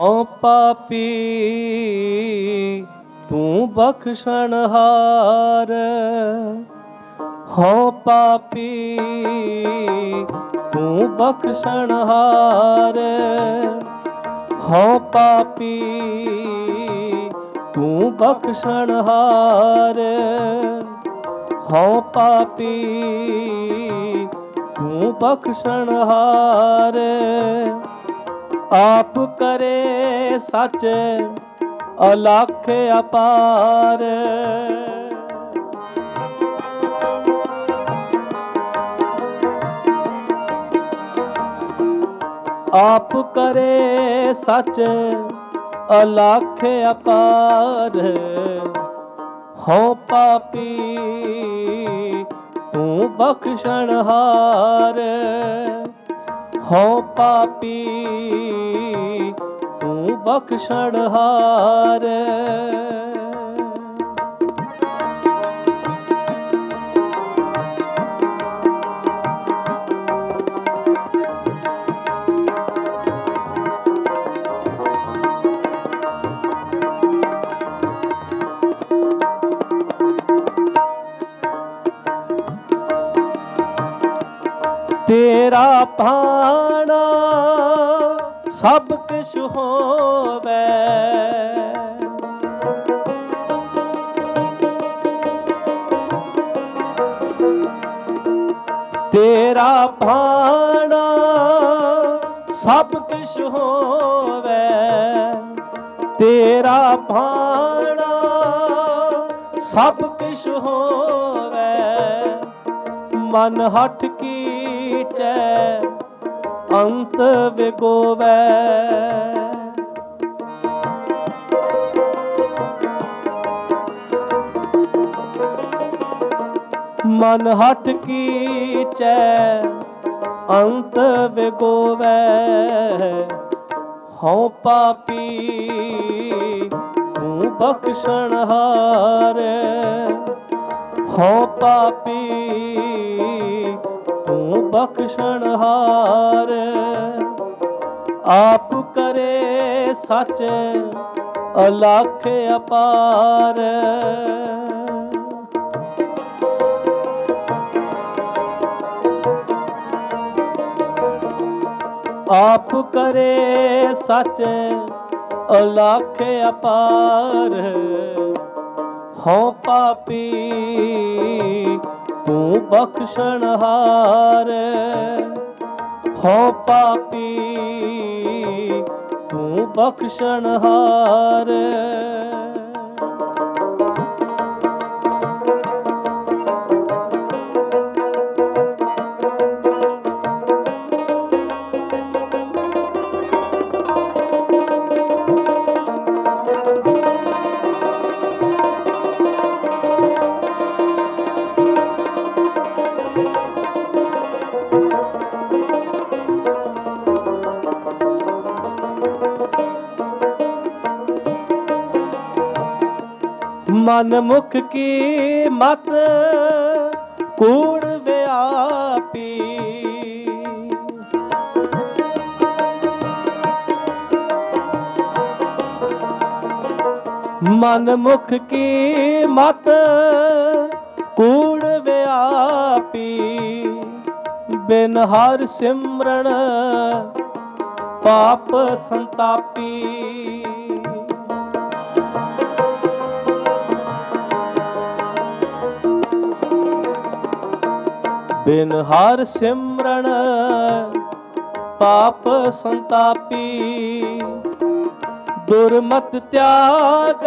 ਓ ਪਾਪੀ, ਤੂੰ ਬਖਸ਼ਣਹਾਰ ਹੋ ਪਾਪੀ, ਤੂੰ ਬਖਸ਼ਣਹਾਰ ਹੋ ਪਾਪੀ, ਤੂੰ ਬਖਸ਼ਣਹਾਰ ਹੋ ਪਾਪੀ, ਤੂੰ ਬਖਸ਼ਣਹਾਰ ਆਪ ਕਰੇ ਸੱਚ ਅਲਖ ਅਪਾਰ। ਆਪ ਕਰੇ ਸੱਚ ਅਲਖ ਅਪਾਰ। ਹਉ ਪਾਪੀ ਤੂੰ ਬਖਸ਼ਣਹਾਰ। ਹਉ ਪਾਪੀ ਤੂੰ ਬਖਸ਼ਣਹਾਰ ਤੇਰਾ ਭਾਣਾ ਸਭ ਕੁਛ ਹੋਵੇ। ਤੇਰਾ ਭਾਣਾ ਸਭ ਕੁਛ ਹੋਵੇ। ਤੇਰਾ ਭਾਣਾ ਸਭ ਕੁਛ ਹੋਵੇ। ਮਨ ਹਟ ਕੀਚੈ ਅੰਤ ਵਿਗੋਵੈ ਮਨ ਹਟ ਕੀਚੈ ਅੰਤ ਵਿਗੋਵੈ ਹਉ ਪਾਪੀ ਤੂੰ ਬਖਸ਼ਣਹਾਰ। ਹਉ ਪਾਪੀ ਤੂੰ ਬਖਸ਼ਣਹਾਰ ਆਪ ਕਰੇ ਸੱਚ ਅਲਖ ਅਪਾਰ। ਆਪ ਕਰੇ ਸੱਚ ਅਲਖ ਅਪਾਰ। ਹਉ ਪਾਪੀ ਤੂੰ ਬਖਸ਼ਣਹਾਰ ਹੋ ਪਾਪੀ ਤੂੰ ਬਖਸ਼ਣਹਾਰ ਮਨ ਮਨਮੁਖ ਕੀ ਮਤ ਕੂੜ ਵਿਆਪੀ? ਮਨਮੁਖ ਕੀ ਮਤ ਕੂੜ ਵਿਆਪੀ? ਬਿਨ ਹਰ ਸਿਮਰਨ ਪਾਪ ਸੰਤਾਪੀ। ਬਿਨ ਹਰ ਸਿਮਰਨ, ਪਾਪ ਸੰਤਾਪੀ। ਦੁਰਮਤ ਤਿਆਗ,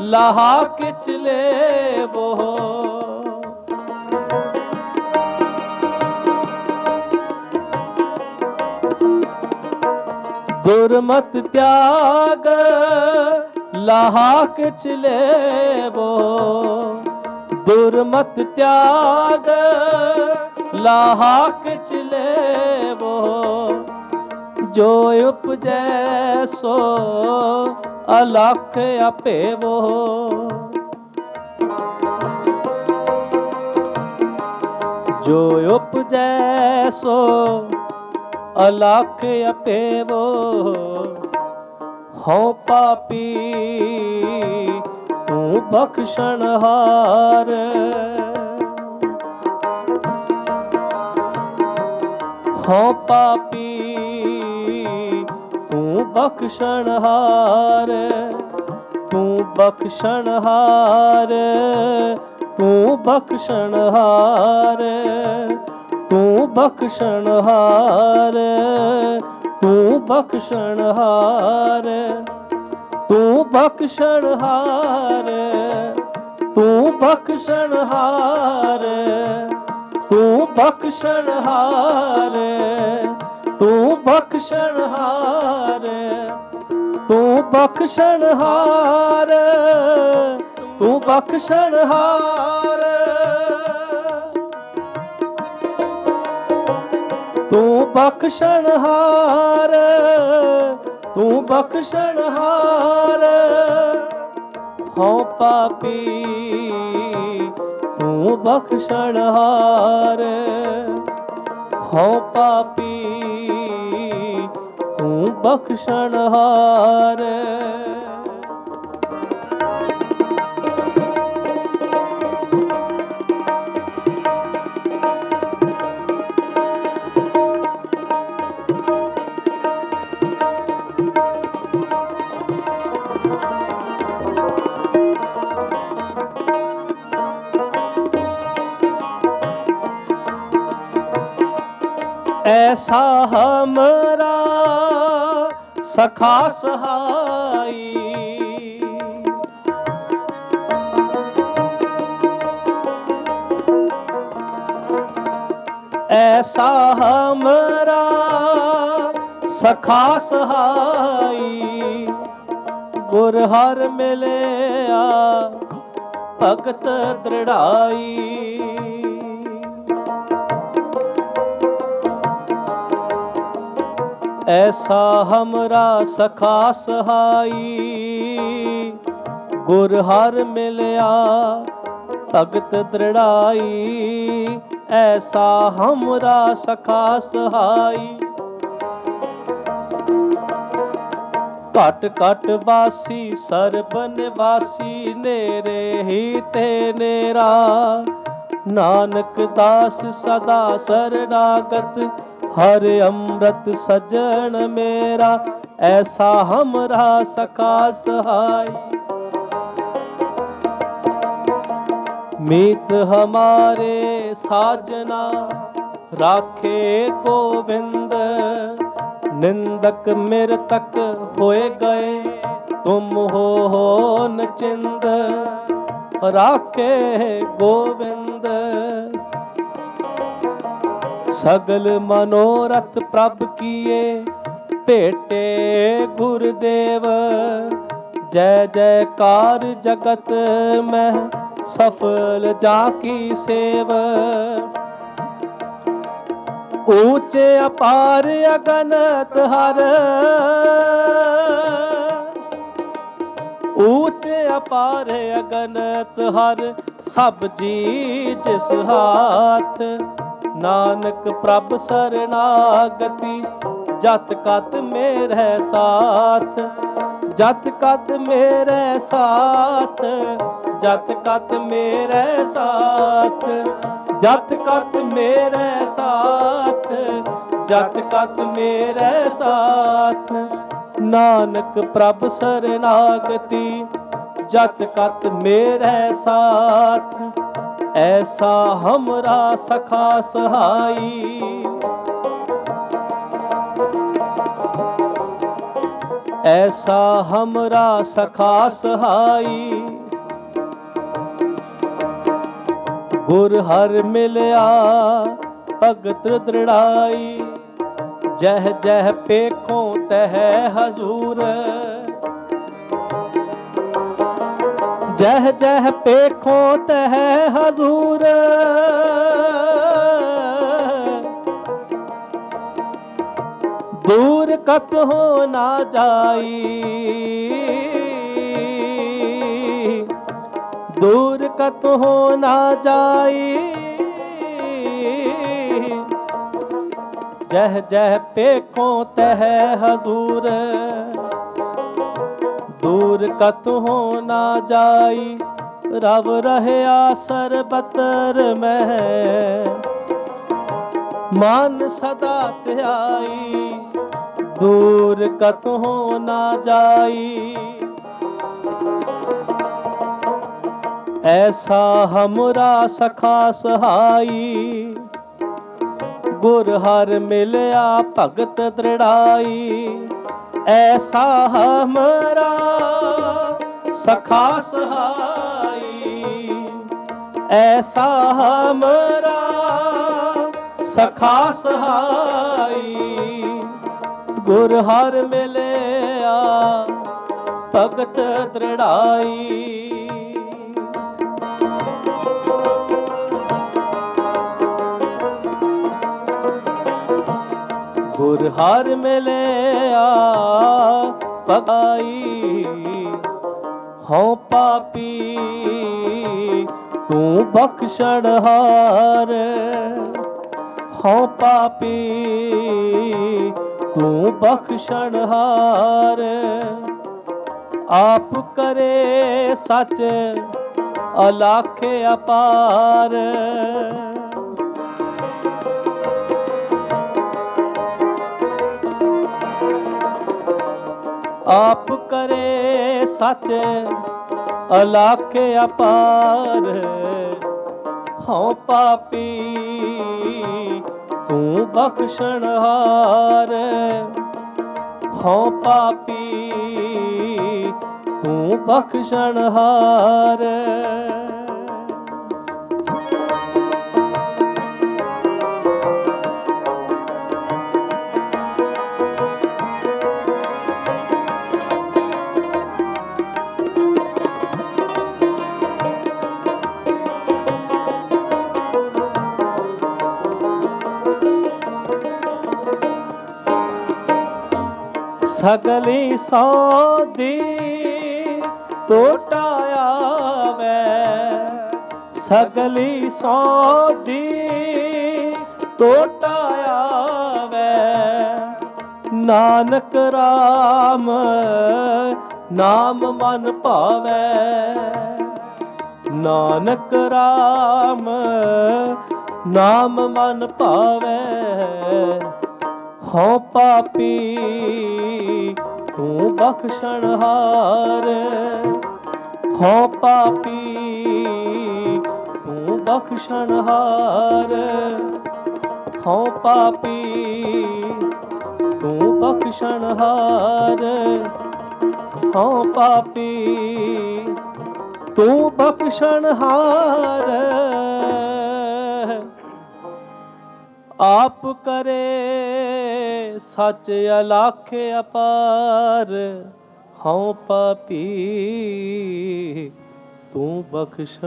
ਲਾਹਾ ਕਿਛ ਲੇਵੋ। ਦੁਰਮਤ ਤਿਆਗ, ਲਾਹਾ ਕਿਛ ਲੇਵੋ। ਦੁਰਮਤ ਤਿਆਗ, ਲਾਹਾ ਕਿਛ ਲੇਵੋ। ਜੋ ਉਪਜੈ ਸੋ, ਅਲਖ ਆਪੇਵੋ। ਜੋ ਉਪਜੈ ਸੋ, ਅਲਖ ਆਪੇਵੋ। ਹਉ ਪਾਪੀ, ਤੂੰ ਬਖਸ਼ਣਹਾਰ ਹਉ ਪਾਪੀ ਤੂੰ ਬਖਸ਼ਣਹਾਰ ਤੂੰ ਬਖਸ਼ਣਹਾਰ ਤੂੰ ਬਖਸ਼ਣਹਾਰ ਤੂੰ ਬਖਸ਼ਣਹਾਰ ਤੂੰ ਬਖਸ਼ਣਹਾਰ ਤੂੰ ਬਖਸ਼ਣਹਾਰ ਤੂੰ ਬਖਸ਼ਣਹਾਰ ਬਖਸ਼ਣ ਹਾਰੇ, ਤੂੰ ਬਖਸ਼ਣ ਹਾਰੇ, ਤੂੰ ਬਖਸ਼ਣ ਹਾਰੇ, ਤੂੰ ਬਖਸ਼ਣ ਹਾਰੇ। ਤੂੰ ਬਖਸ਼ਣ ਹਾਰੇ, ਤੂੰ ਬਖਸ਼ਣ ਹਾਰੇ। ਹਉ ਪਾਪੀ ਤੂੰ ਬਖਸ਼ਣ ਹਾਰ ਹਉ ਪਾਪੀ ਤੂੰ ਬਖਸ਼ਣ ਹਾਰ ऐसा हमरा सखा सहाई ऐसा हमरा सखा सहाई ਗੁਰ ਹਰ ਮਿਲਿਆ ਭਗਤ ਦ੍ਰਿੜਾਈ ਐਸਾ ਹਮਰਾ ਸਖਾ ਸਹਾਈ। ਗੁਰ ਹਰ ਮਿਲਿਆ, ਭਗਤ ਦ੍ਰਿੜਾਈ। ਐਸਾ ਹਮਰਾ ਸਖਾ ਸਹਾਈ। ਘਟ ਘਟ ਵਾਸੀ ਸਰਬ ਨਿਵਾਸੀ ਨੇਰੇ ਹੀ ਤੇ ਨੇਰਾ। ਨਾਨਕ ਦਾਸ ਸਦਾ ਸਰਨਾਗਤ ਹਰ ਅੰਮ੍ਰਿਤ ਸਜਣ ਮੇਰਾ ਐਸਾ ਹਮਰਾ ਸਖਾ ਸਹਾਈ ਮੀਤ ਹਮਾਰੇ ਸਾਜਨਾ ਰਾਖੇ ਗੋਬਿੰਦ ਨਿੰਦਕ ਮਿਰ ਤੱਕ ਹੋਏ ਗਏ ਤੁਮ ਹੋ ਹੋ ਨਚਿੰਦ ਰਾਖੇ ਗੋਬਿੰਦ ਸਗਲ ਮਨੋਰਥ ਪ੍ਰਭ ਕੀਏ। ਭੇਟੇ ਗੁਰਦੇਵ, ਜੈ ਜੈਕਾਰ ਜਗਤ ਮੈਂ ਸਫਲ ਜਾ ਕੀ ਸੇਵ। ਊਚੇ ਅਪਾਰ ਅਗਨਤ ਹਰ, ਊਚੇ ਅਪਾਰ ਅਗਨਤ ਹਰ, ਸਭ ਜੀ ਜਿਸ ਹਾਥ ਨਾਨਕ ਪ੍ਰਭ ਸਰਨਾਗਤੀ, ਜਤ ਕਤ ਮੇਰੇ ਸਾਥ, ਜਤ ਕਤ ਮੇਰੇ ਸਾਥ, ਜਤ ਕਤ ਮੇਰੇ ਸਾਥ, ਜਤ ਕਤ ਮੇਰੇ ਸਾਥ, ਜਤ ਕਤ ਮੇਰੇ ਸਾਥ। ਨਾਨਕ ਪ੍ਰਭ ਸਰਨਾਗਤੀ, ਜਤ ਕਤ ਮੇਰੇ ਸਾਥ ऐसा हमरा सखा सहाई ऐसा हमरा सखा सहाई गुर हर मिलया भगत दृढ़ाई जह जह पेखों तह हजूर ਜਹ ਜਹ ਪੇਖੋ ਤਹ ਹਜ਼ੂਰ। ਦੂਰ ਕਤ ਹੋ ਨਾ ਜਾਈ। ਦੂਰ ਕਤ ਹੋ ਨਾ ਜਾਈ। ਜਹ ਜਹ ਪੇਖੋ ਤਹ ਹਜ਼ੂਰ। ਦੂਰ ਕਤਹੋਂ ਨਾ ਜਾਈ, ਰਵ ਰਹਿਆ ਸਰਬਤਰ ਮਹਿ। ਮਨ ਸਦਾ ਧਿਆਈ, ਦੂਰ ਕਤਹੋਂ ਨਾ ਜਾਈ। ਐਸਾ ਹਮਰਾ ਸਖਾ ਸਹਾਈ, ਗੁਰ ਹਰ ਮਿਲਿਆ ਭਗਤ ਦ੍ਰਿੜਾਈ। ਐਸਾ ਹਮਰਾ ਸਖਾ ਸਹਾਈ ਐਸਾ ਹਮਰਾ ਸਖਾ ਸਹਾਈ ਗੁਰ ਹਰ ਮਿਲਿਆ ਭਗਤ ਦ੍ਰਿੜਾਈ ਗੁਰ ਹਰ ਮਿਲਿਆ ਪਗਾਈ ਹਉ ਪਾਪੀ, ਤੂੰ ਬਖਸ਼ਣ ਹਾਰ। ਹਉ ਪਾਪੀ, ਤੂੰ ਬਖਸ਼ਣ ਹਾਰ। ਆਪ ਕਰੇ ਸੱਚ, ਅਲਾਖੇ ਅਪਾਰ। ਆਪ ਕਰੇ ਸੱਚ ਅਲਖ ਅਪਾਰ। ਹਉ ਪਾਪੀ ਤੂੰ ਬਖਸ਼ਣਹਾਰ ਹਉ ਪਾਪੀ ਤੂੰ ਬਖਸ਼ਣਹਾਰ ਸਗਲੀ ਸੌਦੀ ਟੋਟਾ ਆਵੇ। ਸਗਲੀ ਸੌਦੀ ਟੋਟਾ ਆਵੇ। ਨਾਨਕ RAM ਨਾਮ ਮਨ ਭਾਵੇ। ਨਾਨਕ RAM ਨਾਮ ਮਨ ਭਾਵੇ। ਹੋ ਪਾਪੀ, ਤੂੰ ਬਖਸ਼ਣਹਾਰ ਹੋ ਪਾਪੀ, ਤੂੰ ਬਖਸ਼ਣਹਾਰ ਹਾਰ। ਪਾਪੀ, ਤੂੰ ਬਖਸ਼ਣਹਾਰ ਹਾਰ। ਪਾਪੀ, ਤੂੰ ਬਖਸ਼ਣਹਾਰ ਆਪ ਕਰੇ ਸੱਚ ਅਲਖ ਅਪਾਰ। ਹਉ ਪਾਪੀ ਤੂੰ ਬਖਸ਼ਣ